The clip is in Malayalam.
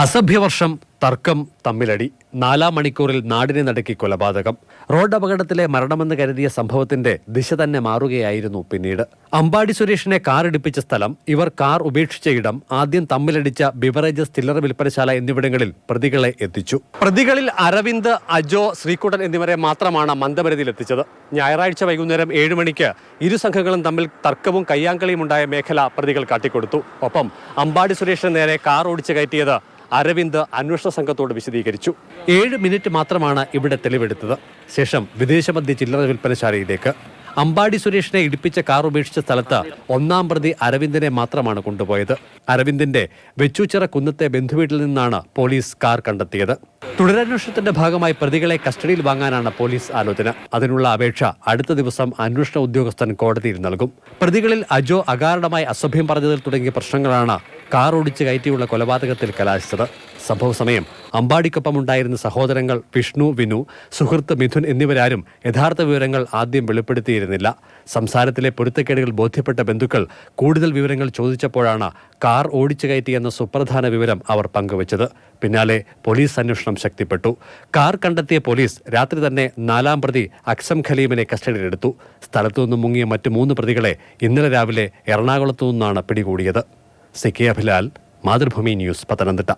അസഭ്യവർഷം തർക്കം തമ്മിലടി. നാലാം മണിക്കൂറിൽ നാടിനെ നടുക്കി കൊലപാതകം. റോഡ് അപകടത്തിലെ മരണമെന്ന് കരുതിയ സംഭവത്തിന്റെ ദിശ തന്നെ മാറുകയായിരുന്നു പിന്നീട്. അമ്പാടി സുരേഷിനെ കാർ ഇടിപ്പിച്ച സ്ഥലം ഇവർ കാർ ഉപേക്ഷിച്ച ഇടം ആദ്യം തമ്മിലടിച്ച ബിവറേജസ് ചില്ലറ വിൽപ്പനശാല എന്നിവിടങ്ങളിൽ പ്രതികളെ എത്തിച്ചു. പ്രതികളിൽ അരവിന്ദ് അജോ ശ്രീകുട്ടൻ എന്നിവരെ മാത്രമാണ് മന്ദമരുതിയിൽ എത്തിച്ചത് ഞായറാഴ്ച വൈകുന്നേരം ഏഴ് മണിക്ക് ഇരു സംഘങ്ങളും തമ്മിൽ തർക്കവും കയ്യാങ്കളിയും ഉണ്ടായ മേഖല പ്രതികൾ കാട്ടിക്കൊടുത്തു. ഒപ്പം അമ്പാടി സുരേഷിന് നേരെ കാർ ഓടിച്ചു കയറ്റിയത് അരവിന്ദ് അന്വേഷണ സംഘത്തോട് വിശദീകരിച്ചു. ഏഴ് മിനിറ്റ് മാത്രമാണ് ഇവിടെ തെളിവെടുത്തത്. ശേഷം വിദേശമദ്യ ചില്ലറ വിൽപ്പനശാലയിലേക്ക് അമ്പാടി സുരേഷിനെ ഇടിപ്പിച്ച കാർ ഉപേക്ഷിച്ച സ്ഥലത്ത് ഒന്നാം പ്രതി അരവിന്ദനെ മാത്രമാണ് കൊണ്ടുപോയത്. അരവിന്ദിന്റെ വെച്ചൂച്ചിറ കുന്നത്തെ ബന്ധുവീട്ടിൽ നിന്നാണ് പോലീസ് കാർ കണ്ടെത്തിയത്. തുടരന്വേഷണത്തിന്റെ ഭാഗമായി പ്രതികളെ കസ്റ്റഡിയിൽ വാങ്ങാനാണ് പോലീസ് ആലോചന. അതിനുള്ള അപേക്ഷ അടുത്ത ദിവസം അന്വേഷണ ഉദ്യോഗസ്ഥൻ കോടതിയിൽ നൽകും. പ്രതികളിൽ അജോ അകാരണമായി അസഭ്യം പറഞ്ഞതിൽ തുടങ്ങിയ പ്രശ്നങ്ങളാണ് കാർ ഓടിച്ച് കയറ്റിയുള്ള കൊലപാതകത്തിൽ കലാശിച്ചത്. സംഭവ സമയം അമ്പാടിക്കൊപ്പമുണ്ടായിരുന്ന സഹോദരങ്ങൾ വിഷ്ണു വിനു സുഹൃത്ത് മിഥുൻ എന്നിവരാരും യഥാർത്ഥ വിവരങ്ങൾ ആദ്യം വെളിപ്പെടുത്തിയിരുന്നില്ല. സംസാരത്തിലെ പൊരുത്തക്കേടുകൾ ബോധ്യപ്പെട്ട ബന്ധുക്കൾ കൂടുതൽ വിവരങ്ങൾ ചോദിച്ചപ്പോഴാണ് കാർ ഓടിച്ചു കയറ്റിയെന്ന സുപ്രധാന വിവരം അവർ പങ്കുവച്ചത്. പിന്നാലെ പോലീസ് അന്വേഷണം ശക്തിപ്പെട്ടു. കാർ കണ്ടെത്തിയ പോലീസ് രാത്രി തന്നെ നാലാം പ്രതി അക്സം ഖലീമിനെ കസ്റ്റഡിയിലെടുത്തു. സ്ഥലത്തു നിന്നും മുങ്ങിയ മറ്റ് മൂന്ന് പ്രതികളെ ഇന്നലെ രാവിലെ എറണാകുളത്തു നിന്നാണ് പിടികൂടിയത്. C K Abhilal Mathrubhumi news Pathanamthitta.